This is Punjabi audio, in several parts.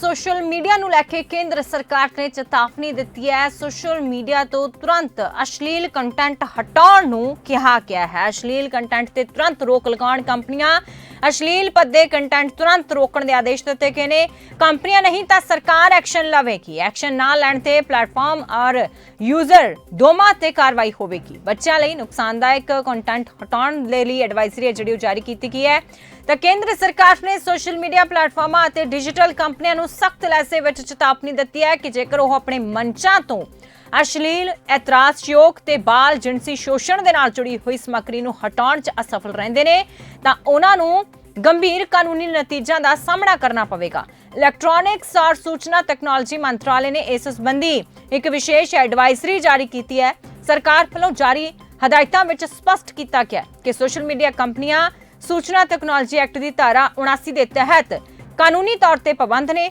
ਸੋਸ਼ਲ ਮੀਡੀਆ ਨੂੰ ਲੈ ਕੇ ਕੇਂਦਰ ਸਰਕਾਰ ਨੇ ਚੇਤਾਵਨੀ ਦਿੱਤੀ ਹੈ। ਸੋਸ਼ਲ ਮੀਡੀਆ ਤੋਂ ਤੁਰੰਤ ਅਸ਼ਲੀਲ ਕੰਟੈਂਟ ਹਟਾਉਣ ਨੂੰ ਕਿਹਾ ਗਿਆ ਹੈ। ਅਸ਼ਲੀਲ ਕੰਟੈਂਟ ਤੇ ਤੁਰੰਤ ਰੋਕ ਲਗਾਉਣ ਕੰਪਨੀਆਂ ਅਸ਼ਲੀਲ ਪੱਦੇ ਕੰਟੈਂਟ ਤੁਰੰਤ ਰੋਕਣ ਦੇ ਆਦੇਸ਼ ਦਿੱਤੇ ਗਏ ਨੇ। ਕੰਪਨੀਆਂ ਨਹੀਂ ਤਾਂ ਸਰਕਾਰ ਐਕਸ਼ਨ ਲਵੇਗੀ। ਐਕਸ਼ਨ ਨਾ ਲੈਣ ਤੇ ਪਲੇਟਫਾਰਮ ਔਰ ਯੂਜ਼ਰ ਦੋਵਾਂ ਤੇ ਕਾਰਵਾਈ ਹੋਵੇਗੀ। ਬੱਚਿਆਂ ਲਈ ਨੁਕਸਾਨਦਾਇਕ ਕੰਟੈਂਟ ਹਟਾਉਣ ਦੇ ਲਈ ਐਡਵਾਈਜ਼ਰੀ ਹੈ ਜਿਹੜੀ ਉਹ ਜਾਰੀ ਕੀਤੀ ਗਈ ਹੈ। ਤਾਂ ਕੇਂਦਰ ਸਰਕਾਰ ਨੇ ਸੋਸ਼ਲ ਮੀਡੀਆ ਪਲੇਟਫਾਰਮਾਂ ਅਤੇ ਡਿਜੀਟਲ ਕੰਪਨੀਆਂ ਨੂੰ ਸਖਤ ਲੈਸੇ ਵਿੱਚ ਚੇਤਾਵਨੀ ਦਿੱਤੀ ਹੈ ਕਿ ਜੇਕਰ ਉਹ ਆਪਣੇ ਮੰਚਾਂ ਤੋਂ ਅਸ਼ਲੀਲ, ਇਤਰਾਜ਼ਯੋਗ ਤੇ ਬਾਲ ਜਿਨਸੀ ਸ਼ੋਸ਼ਣ ਦੇ ਨਾਲ ਜੁੜੀ ਹੋਈ ਸਮੱਗਰੀ ਨੂੰ ਹਟਾਉਣ 'ਚ ਅਸਫਲ ਰਹਿੰਦੇ ਨੇ, ਤਾਂ ਉਹਨਾਂ ਨੂੰ ਗੰਭੀਰ ਕਾਨੂੰਨੀ ਨਤੀਜਿਆਂ ਦਾ ਸਾਹਮਣਾ ਕਰਨਾ ਪਵੇਗਾ। ਇਲੈਕਟ੍ਰੋਨਿਕਸ ਔਰ ਸੂਚਨਾ ਤਕਨਾਲੋਜੀ ਮੰਤਰਾਲੇ ਨੇ ਇਸ ਸੰਬੰਧੀ ਇੱਕ ਵਿਸ਼ੇਸ਼ ਐਡਵਾਈਜ਼ਰੀ ਜਾਰੀ ਕੀਤੀ ਹੈ। ਸਰਕਾਰ ਵੱਲੋਂ ਜਾਰੀ ਹਦਾਇਤਾਂ ਵਿੱਚ ਸਪਸ਼ਟ ਕੀਤਾ ਗਿਆ ਕਿ ਸੋਸ਼ਲ ਮੀਡੀਆ ਕੰਪਨੀਆਂ ਸੂਚਨਾ ਤਕਨਾਲੋਜੀ ਐਕਟ ਦੀ ਧਾਰਾ 79 ਦੇ ਤਹਿਤ ਕਾਨੂੰਨੀ ਤੌਰ ਤੇ ਪਾਬੰਦ ਨੇ।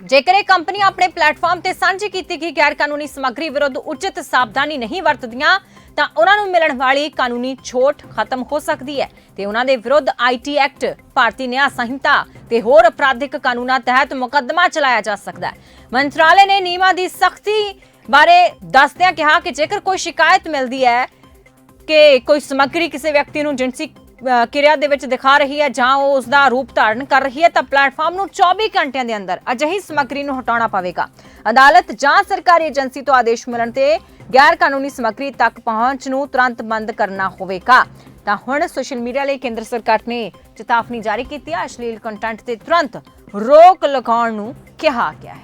ਜੇਕਰ ਇਹ ਕੰਪਨੀਆਂ ਆਪਣੇ ਪਲੇਟਫਾਰਮ ਤੇ ਸਾਂਝੀ ਕੀਤੀ ਗਈ ਗੈਰ ਕਾਨੂੰਨੀ ਸਮੱਗਰੀ ਵਿਰੁੱਧ ਉਚਿਤ ਸਾਵਧਾਨੀ ਨਹੀਂ ਵਰਤਦੀਆਂ, ਤਾਂ ਉਹਨਾਂ ਨੂੰ ਮਿਲਣ ਵਾਲੀ ਕਾਨੂੰਨੀ ਛੋਟ ਖਤਮ ਹੋ ਸਕਦੀ ਹੈ ਤੇ ਉਹਨਾਂ ਦੇ ਵਿਰੁੱਧ ਆਈਟੀ ਐਕਟ, ਭਾਰਤੀ ਨਿਆਂ ਸੰਹਿਤਾ ਤੇ ਹੋਰ ਅਪਰਾਧਿਕ ਕਾਨੂੰਨਾਂ ਤਹਿਤ ਮੁਕੱਦਮਾ ਚਲਾਇਆ ਜਾ ਸਕਦਾ ਹੈ। ਮੰਤਰਾਲੇ ਨੇ ਨਿਯਮਾਂ ਦੀ ਸਖਤੀ ਬਾਰੇ ਦੱਸਦਿਆਂ ਕਿਹਾ ਕਿ ਜੇਕਰ ਕੋਈ ਸ਼ਿਕਾਇਤ ਮਿਲਦੀ ਹੈ ਕਿ ਕੋਈ ਸਮੱਗਰੀ ਕਿਸੇ ਵਿਅਕਤੀ ਨੂੰ ਜਿਨਸੀ ਕਿਰਿਆ ਦੇ ਵਿੱਚ ਦਿਖਾ ਰਹੀ ਹੈ, ਜਾਂ ਉਹ ਉਸ ਦਾ ਰੂਪ ਧਾਰਨ ਕਰ ਰਹੀ ਹੈ, ਤਾਂ ਪਲੇਟਫਾਰਮ ਨੂੰ 24 ਘੰਟਿਆਂ ਦੇ ਅੰਦਰ ਅਜਿਹੀ ਸਮੱਗਰੀ ਨੂੰ ਹਟਾਉਣਾ ਪਵੇਗਾ। ਅਦਾਲਤ ਜਾਂ ਸਰਕਾਰੀ ਏਜੰਸੀ ਤੋਂ ਆਦੇਸ਼ ਮਿਲਣ ਤੇ ਗੈਰ ਕਾਨੂੰਨੀ ਸਮੱਗਰੀ ਤੱਕ ਪਹੁੰਚ ਨੂੰ ਤੁਰੰਤ ਬੰਦ ਕਰਨਾ ਹੋਵੇਗਾ। ਤਾਂ ਹੁਣ ਸੋਸ਼ਲ ਮੀਡੀਆ ਲਈ ਕੇਂਦਰ ਸਰਕਾਰ ਨੇ ਚੇਤਾਵਨੀ ਜਾਰੀ ਕੀਤੀ ਹੈ, ਅਸ਼ਲੀਲ ਕੰਟੈਂਟ ਤੇ ਤੁਰੰਤ ਰੋਕ ਲਗਾਉਣ ਨੂੰ ਕਿਹਾ ਗਿਆ ਹੈ।